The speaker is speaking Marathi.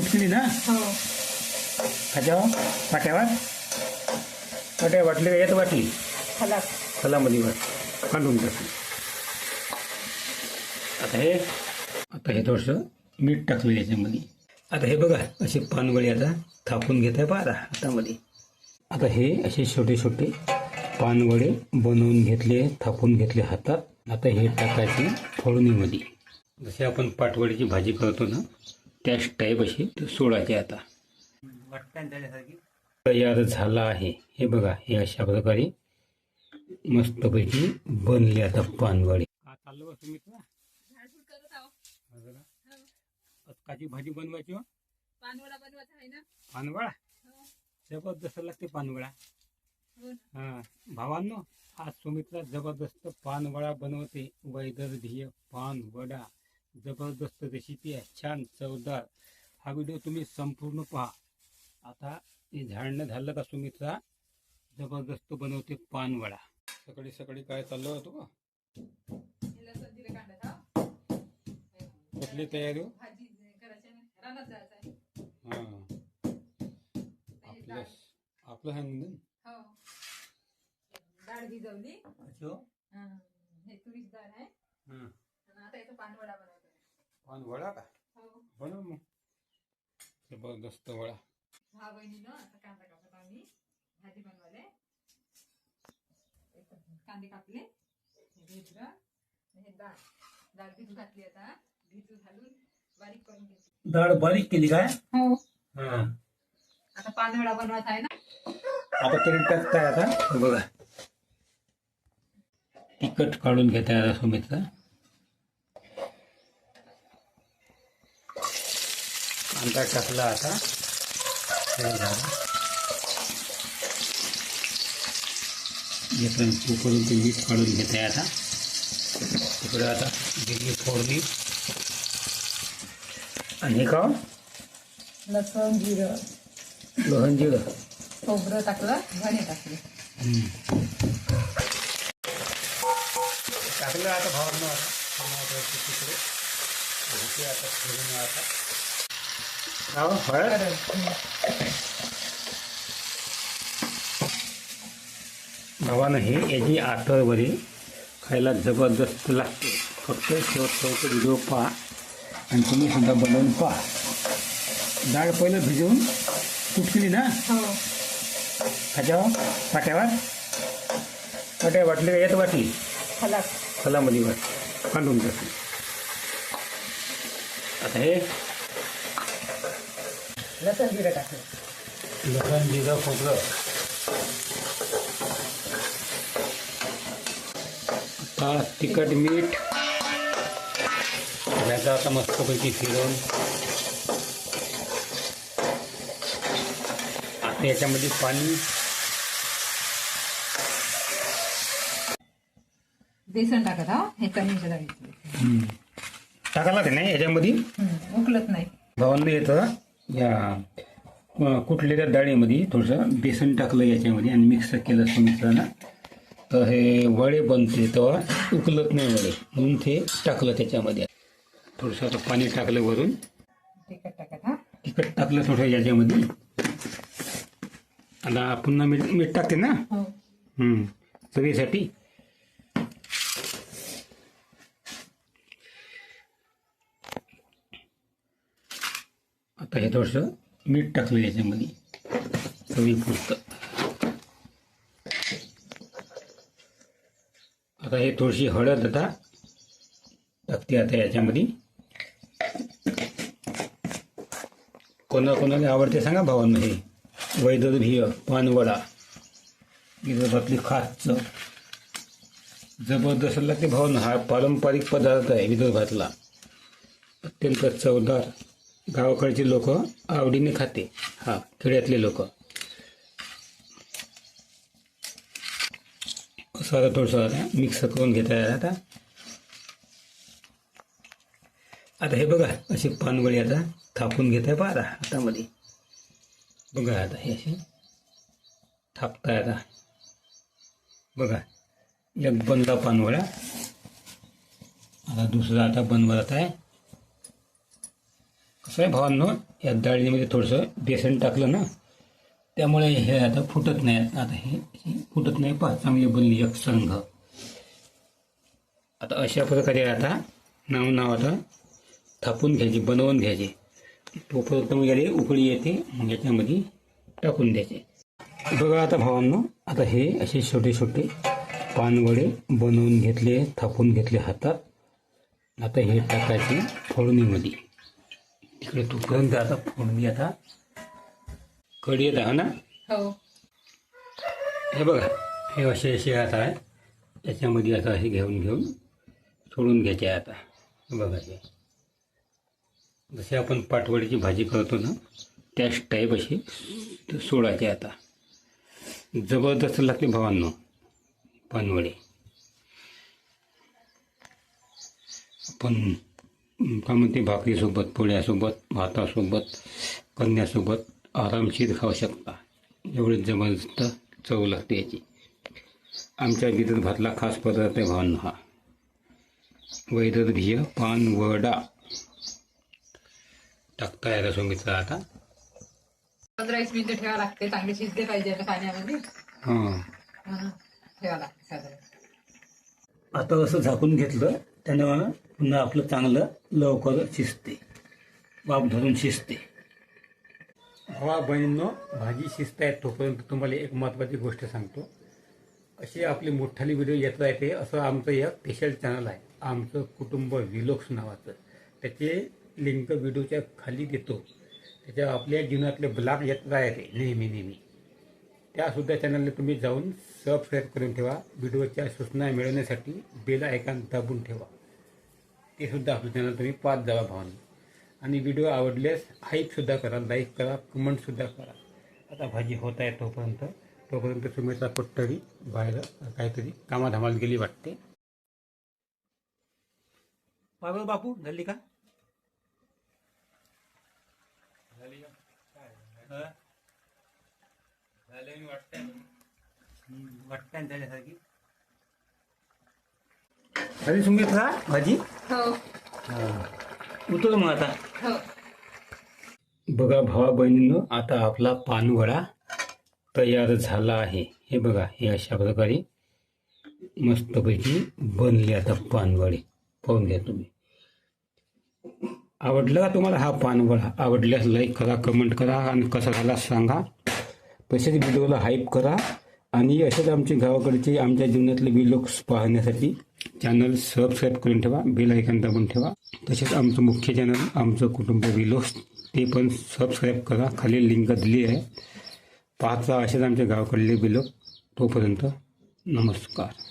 कुठली ना हो? खाच्यावर पाट्यावर पाट्या वाटली का? येत वाटली खलास खलामध्ये वाट काढून टाकली आता हे आता हे थोडंसं मीठ टाकलं याच्यामध्ये. आता हे बघा असे पानगळे आता थापून घेत आहे पारा हातामध्ये. आता हे असे छोटे छोटे पानवडे बनवून घेतले थापून घेतले हातात. आता हे टाकायचे फोडणीमध्ये. जसे आपण पाटवडीची भाजी करतो ना त्याच टाईप असे ते सोडायचे आता. तयार झाला आहे. हे बघा हे अशा प्रकारे मस्तपैकी बनले आता पानवडे. काची भाजी बनवायची हो? पानवडा बनवत आहे ना? पानवडा? हो. जबरदस्त लागते पानवडा. हो ना. हा. भावांनो आज सुमित्रा जबरदस्त पानवडा बनवते. वैदर्भीय पानवडा. जबरदस्त रेसिपी आहे छान चवदार. हा व्हिडिओ तुम्ही संपूर्ण पहा. आता हे झाडणं झालं का सुमित्रा जबरदस्त बनवते पानवडा. सकाळी सकाळी काय चाललं होतं का. कुठली तयारी हो? हा. आपलं आपलं हो डाळ भिजवली. अच्छा. हं. तुरीची डाळ आहे. आता याचा पानवडा बनवतोय पानवडा का? हो. बनव मग. जबरदस्त वडा. हा बहिणीनं आता कांदा कापत आम्ही. भाजी बनवाले एक कांदे कापले. हे आणि हे डाळ. डाळ भिजू घातली आता. भिजू घालून बारीक करून घेतली. डाळ बारीक केली काय? हो. हा. आता पानवडा बनवायचा आहे ना. आता तेल टाकताय आता? बघा. तिखट काढून घेताय आता सुमित्रा कांदा टाकला आता हे झालं येतं करून ते मीठ काढून घेत आहे आता तिकडे आता दिली फोडणी आणि हे का लसूण जिरं लहन जिरं खोबरं टाकलं धणे टाकले टाकलं आता भावांना टमाटरचे तुकडे घेते आता फिरून आता हो, हळद भावानं हे याची आठवडभरी खायला जबरदस्त लागते. फक्त शेवट शेवट व्हिडिओ पहा आणि तुम्ही सुद्धा बनवून पहा. डाळ पहिलं भिजवून कुटली ना? हो. खाच्यावर पाट्यावर? पाट्या वाटली का? येत वाटली? फलामध्ये वाट काढून टाकली. आता हे लसूण जिरं टाकलं लसण जिरं खोबरं. आता तिखट मीठ. घ्यायचं आता मस्तपैकी फिरवून आता याच्यामध्ये पाणी. बेसन टाकत हा हे डाळीचं हम्म. टाकायला ते नाही याच्यामध्ये? उकलत नाही. भावांना येतं या अं, कुटलेल्या डाळीमध्ये थोडंसं बेसन टाकलं याच्यामध्ये आणि मिक्स केलं सुमित्रानं तर हे वडे बनते तेव्हा उकलत नाही वडे. म्हणून ते टाकलं त्याच्यामध्ये. थोडंसं आता पाणी टाकलं वरून. तिखट टाकत तिखट टाकलं थोडं याच्यामध्ये. आता पुन्हा मीठ मीठ टाकते ना? हो. हम्म. चवीसाठी. आता हे थोडंसं मीठ टाकलं याच्यामध्ये चवीपुरतं आता हे थोडीशी हळद आता टाकते आता याच्यामध्ये. कोणा कोणाला आवडते सांगा भावांना हे. वैदर्भीय पानवडा. विदर्भातली खास जबरदस्त लागते भावना. हा पारंपरिक पदार्थ आहे विदर्भातला. अत्यंत चवदार. गावाकडचे लोक आवडीने खाते. हा खेड्यातले लोक. असं आता थोडंसं आता मिक्स करून घेता येईल आता. आता हे बघा अशी पानवळी आता थापून घेत आहे पारा हातामध्ये. बघा आता हे असे थापताय आता. बघा एक बनला पानवळा आता दुसरा आता बनवत आहे. कसं आहे भावांनो या डाळीमध्ये थोडंसं बेसन टाकलं ना त्यामुळे हे आता फुटत नाही. आता हे हे फुटत नाही पहा चांगली बनली एक संघ. आता अशा प्रकारे आता नाव नाव आता थापून घ्यायचे बनवून घ्यायचे. तोपर्यंत मग याला उकळी येते मग याच्यामध्ये टाकून द्यायचे. बघा आता भावांनो आता हे असे छोटे छोटे पानवडे बनवून घेतले थापून घेतले हातात. आता हे टाकायचे फोडणीमध्ये. तिकडे तोपर्यंत आता फोडणी आता कढी येत आहे ना? हो. हे बघा हे असे असे आता आहे. याच्यामध्ये आता हे घेऊन घेऊन सोडून घ्यायचे आहे आता. हे बघा हे जसे आपण पाटवडीची भाजी करतो ना त्याच टाईप ते सोडायचे आता. जबरदस्त लागते भावांनो पानवडे. आपण काय म्हणते भाकरीसोबत पोळ्यासोबत भातासोबत कन्यासोबत आरामशीर खाऊ शकता. एवढी जबरदस्त चव लागते याची. आमच्या विदर्भातला खास पदार्थ आहे भावांनो हा. वैदर्भीय पान वडा. टाकता या रसोमीचा आता. पंधरा वीस मिनिटं ठेवा लागते. चांगले शिजले पाहिजे आता पाण्यामध्ये. हां. ठेवा लागते साधारण. आता असं झाकून घेतलं त्यानं पुन्हा आपलं चांगलं लवकर शिजते. वाफ धरून शिजते. हवा बहिणींनो भाजी शिजता येत तोपर्यंत तुम्हाला एक महत्त्वाची गोष्ट सांगतो. अशी आपली मोठाली व्हिडिओ येत राहते असं आमचं एक स्पेशल चॅनल आहे. आमचं कुटुंब विलोक्स नावाचं. त्याचे लिंक व्हिडिओच्या खाली देतो. त्याच्या आपल्या जीवनातले ब्लॉग येत राहते नेहमी नेहमी. त्यासुद्धा चॅनलला तुम्ही जाऊन सबस्क्राईब करून ठेवा. व्हिडिओच्या सूचना मिळवण्यासाठी बेल आयकॉन दाबून ठेवा. ते सुद्धा आपलं चॅनल तुम्ही पाच जावा भावानी. आणि व्हिडिओ आवडल्यास हाईपसुद्धा करा लाईक करा कमेंटसुद्धा करा. आता भाजी होत आहे तोपर्यंत. तोपर्यंत सुमित्रा पट्टरी बाहेर काहीतरी कामाधामाला गेली वाटते. पागल बापू झाली का? झाली वाटतंय वाटतंय झाल्यासारखी झाली सुमित्रा भाजी? हो. उतर मग आता. हो. बघा भावा बहिणींनो आता आपला पानवडा तयार झाला आहे. हे बघा हे अशा प्रकारे मस्तपैकी बनले आता पानवडे. पाहून घ्या तुम्ही. आवडलं का तुम्हाला हा पानवडा? आवडल्यास लाईक करा कमेंट करा आणि कसा झाला सांगा. तसेच व्हिडिओला हाईप करा आणि असेच आमचे गावाकडचे आमच्या जीवनातले व्हिडिओज पाहण्यासाठी चॅनल सबस्क्राईब करून ठेवा बेल आयकॉन दाबून ठेवा. तसेच आमचं मुख्य चॅनल आमचं कुटुंब विलोस ते पण सबस्क्राईब करा. खाली लिंक दिली आहे. पाहता असेच आमच्या गावाकडले व्हिडिओ तोपर्यंत नमस्कार.